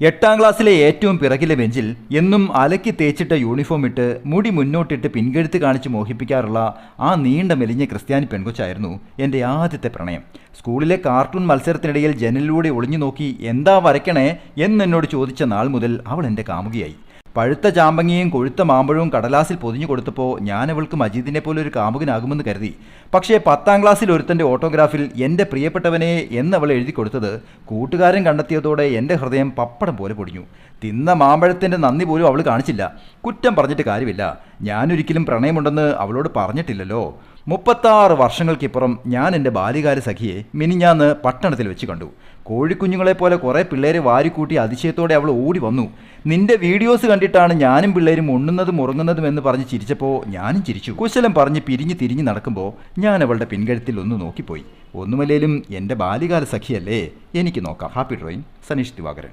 എട്ടാം ക്ലാസ്സിലെ ഏറ്റവും പിറകിലെ ബെഞ്ചിൽ എന്നും അലക്കി തേച്ചിട്ട യൂണിഫോം ഇട്ട് മുടി മുന്നോട്ടിട്ട് പിൻകഴുത്ത് കാണിച്ച് മോഹിപ്പിക്കാറുള്ള ആ നീണ്ട മെലിഞ്ഞ ക്രിസ്ത്യാനി പെൺകൊച്ചായിരുന്നു എന്റെ ആദ്യത്തെ പ്രണയം. സ്കൂളിലെ കാർട്ടൂൺ മത്സരത്തിനിടയിൽ ജനലിലൂടെ ഒളിഞ്ഞു നോക്കി എന്താ വരയ്ക്കണേ? എന്നെന്നോട് ചോദിച്ച നാൾ മുതൽ അവൾ എന്റെ കാമുകിയായി. പഴുത്ത ചാമ്പങ്ങയും കൊഴുത്ത മാമ്പഴവും കടലാസിൽ പൊതിഞ്ഞു കൊടുത്തപ്പോൾ ഞാൻ അവൾക്ക് മജീദിനെ പോലെ ഒരു കാമുകനാകുമെന്ന് കരുതി. പക്ഷേ പത്താം ക്ലാസ്സിൽ ഒരുത്തന്റെ ഓട്ടോഗ്രാഫിൽ എന്റെ പ്രിയപ്പെട്ടവനെ അവൾ എഴുതി കൊടുത്തത് കൂട്ടുകാരൻ കണ്ടെത്തിയതോടെ എന്റെ ഹൃദയം പപ്പടം പോലെ പൊടിഞ്ഞു. തിന്ന മാമ്പഴത്തിന്റെ നന്ദി പോലും അവൾ കാണിച്ചില്ല. കുറ്റം പറഞ്ഞിട്ട് കാര്യമില്ല. ഞാനൊരിക്കലും പ്രണയമുണ്ടെന്ന് അവളോട് പറഞ്ഞിട്ടില്ലല്ലോ. മുപ്പത്താറ് വർഷങ്ങൾക്കിപ്പുറം ഞാൻ എന്റെ ബാല്യകാല സഖിയെ മിനിഞ്ഞാന്ന് പട്ടണത്തിൽ വെച്ച് കണ്ടു. കോഴിക്കുഞ്ഞുങ്ങളെ പോലെ കുറേ പിള്ളേരെ വാരിക്കൂട്ടി അതിശയത്തോടെ അവൾ ഓടി വന്നു. നിന്റെ വീഡിയോസ് കണ്ടിട്ടാണ് ഞാനും പിള്ളേരും ഉണ്ണുന്നതും ഉറങ്ങുന്നതും എന്ന് പറഞ്ഞ് ചിരിച്ചപ്പോൾ ഞാനും ചിരിച്ചു. കുശലം പറഞ്ഞ് പിരിഞ്ഞ് തിരിഞ്ഞ് നടക്കുമ്പോൾ ഞാൻ അവളുടെ പിൻകഴുത്തിൽ ഒന്ന് നോക്കിപ്പോയി. ഒന്നുമല്ലേലും എന്റെ ബാല്യകാല സഖിയല്ലേ? എനിക്ക് നോക്കാം. Happy drawing. സനീഷ് ദിവാകരൻ.